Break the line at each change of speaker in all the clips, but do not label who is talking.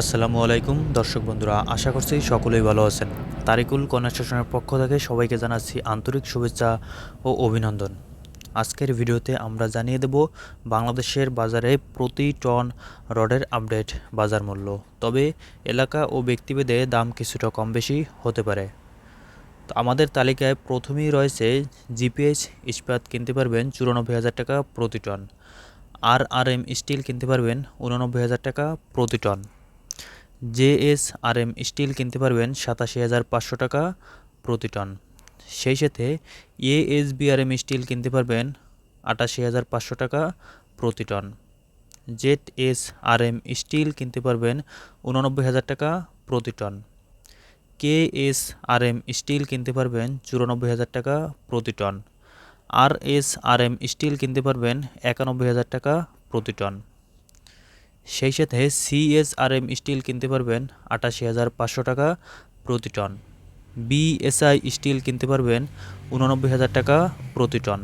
আসসালামু আলাইকুম, দর্শক বন্ধুরা, আশা করছি সকলেই ভালো আছেন। তারিকুল কনস্ট্রাকশনের পক্ষ থেকে সবাইকে জানাচ্ছি আন্তরিক শুভেচ্ছা ও অভিনন্দন। আজকের ভিডিওতে আমরা জানিয়ে দেব বাংলাদেশের বাজারে প্রতি টন রডের আপডেট বাজার মূল্য। তবে এলাকা ও ব্যক্তিভেদে দাম কিছুটা কম বেশি হতে পারে। তো আমাদের তালিকায় প্রথমেই রয়েছে জিপিএইচ ইস্পাত কিনতে পারবেন চুরানব্বই হাজার টাকা প্রতি ton. R R M steel কিনতে পারবেন উননব্বই হাজার টাকা প্রতি টন। জেএস আর এম স্টিল কিনতে পারবেন সাতাশি হাজার পাঁচশো টাকা প্রতি টন। সেই সাথে এএসবিআরএম স্টিল কিনতে পারবেন আটাশি হাজার পাঁচশো টাকা প্রতি ton. Z S R M steel কিনতে পারবেন উননব্বই হাজার টাকা প্রতি ton. K S R M steel কিনতে পারবেন চুরানব্বই হাজার টাকা প্রতি ton. R S R M steel কিনতে পারবেন একানব্বই হাজার টাকা প্রতি টন। সেই সাথে সিএসআরএম স্টিল কিনতে পারবেন আটাশি হাজার পাঁচশো টাকা প্রতি টন। বিএসআই স্টিল কিনতে পারবেন উননব্বই হাজার টাকা প্রতি টন।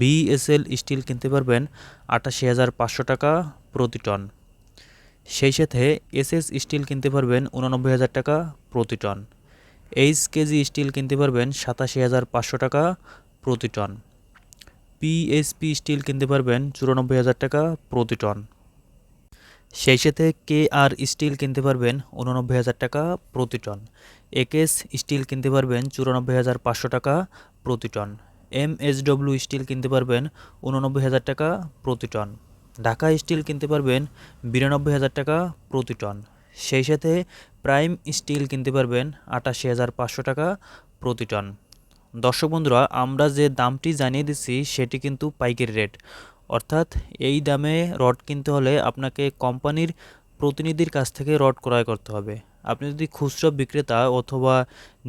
বিএসএল স্টিল কিনতে পারবেন আটাশি হাজার পাঁচশো টাকা প্রতি টন। সেই সাথে এসএস স্টিল কিনতে পারবেন উননব্বই হাজার টাকা প্রতি টন। এইচ কেজি স্টিল কিনতে পারবেন সাতাশি হাজার পাঁচশো টাকা প্রতি টন। পিএসপি স্টিল কিনতে পারবেন চুরানব্বই হাজার টাকা প্রতি টন। সেই সাথে কে আর স্টিল কিনতে পারবেন উননব্বই হাজার টাকা প্রতি টন। একেস স্টিল কিনতে পারবেন চুরানব্বই হাজার পাঁচশো টাকা প্রতি ton. M S W steel কিনতে পারবেন উননব্বই হাজার টাকা প্রতি টন। ঢাকা স্টিল কিনতে পারবেন বিরানব্বই হাজার টাকা প্রতি টন। সেই সাথে প্রাইম স্টিল কিনতে পারবেন আটাশি হাজার পাঁচশো টাকা প্রতি টন। দর্শক বন্ধুরা, আমরা যে দামটি জানিয়ে দিচ্ছি, সেটি কিন্তু পাইকারি রেট। অর্থাৎ এই দামে রড কিনতে হলে আপনাকে কোম্পানির প্রতিনিধির কাছ থেকে রড ক্রয় করতে হবে। আপনি যদি খুচরো বিক্রেতা অথবা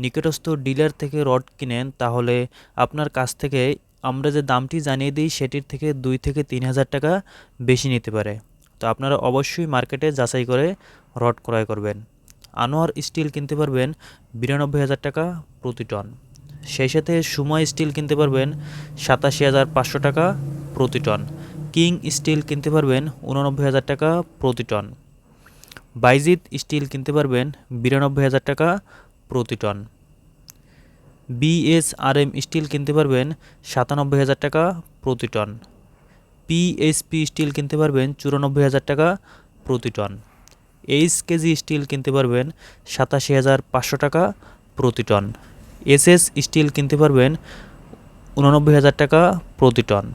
নিকটস্থ ডিলার থেকে রড কিনেন, তাহলে আপনার কাছ থেকে আমরা যে দামটি জানিয়ে দিই, সেটির থেকে দুই থেকে তিন হাজার টাকা বেশি নিতে পারে। তো আপনারা অবশ্যই মার্কেটে যাচাই করে রড ক্রয় করবেন। আনোয়ার স্টিল কিনতে পারবেন বিরানব্বই হাজার টাকা প্রতি টন। সেই সাথে সময় স্টিল কিনতে পারবেন সাতাশি হাজার পাঁচশো টাকা প্রতি টন। কিং স্টিল কিনতে পারবেন উননব্বই হাজার টাকা প্রতি টন। বাইজিৎ স্টিল কিনতে পারবেন বিরানব্বই হাজার টাকা প্রতি টন। বিএসআরএম স্টিল কিনতে পারবেন সাতানব্বই হাজার টাকা প্রতি টন। পিএসপি স্টিল কিনতে পারবেন চুরানব্বই হাজার টাকা প্রতি টন। এইচ কেজি স্টিল কিনতে পারবেন সাতাশি হাজার পাঁচশো টাকা প্রতি টন। এসএস স্টিল কিনতে পারবেন উননব্বই হাজার টাকা প্রতি টন।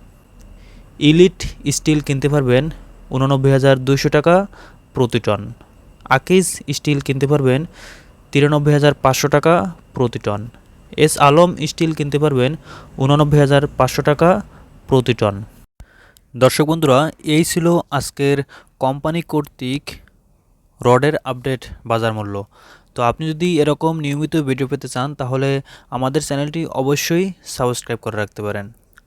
ইলিট স্টিল কিনতে পারবেন উননব্বই হাজার দুশো টাকা প্রতি টন। আকিস স্টিল কিনতে পারবেন তিরানব্বই হাজার পাঁচশো টাকা প্রতি টন। এস আলম স্টিল কিনতে পারবেন উননব্বই হাজার পাঁচশো টাকা প্রতি টন। দর্শক বন্ধুরা, এই ছিল আজকের কোম্পানি কর্তৃক রডের আপডেট বাজার মূল্য। তো আপনি যদি এরকম নিয়মিত ভিডিও পেতে চান, তাহলে আমাদের চ্যানেলটি অবশ্যই সাবস্ক্রাইব করে রাখতে পারেন।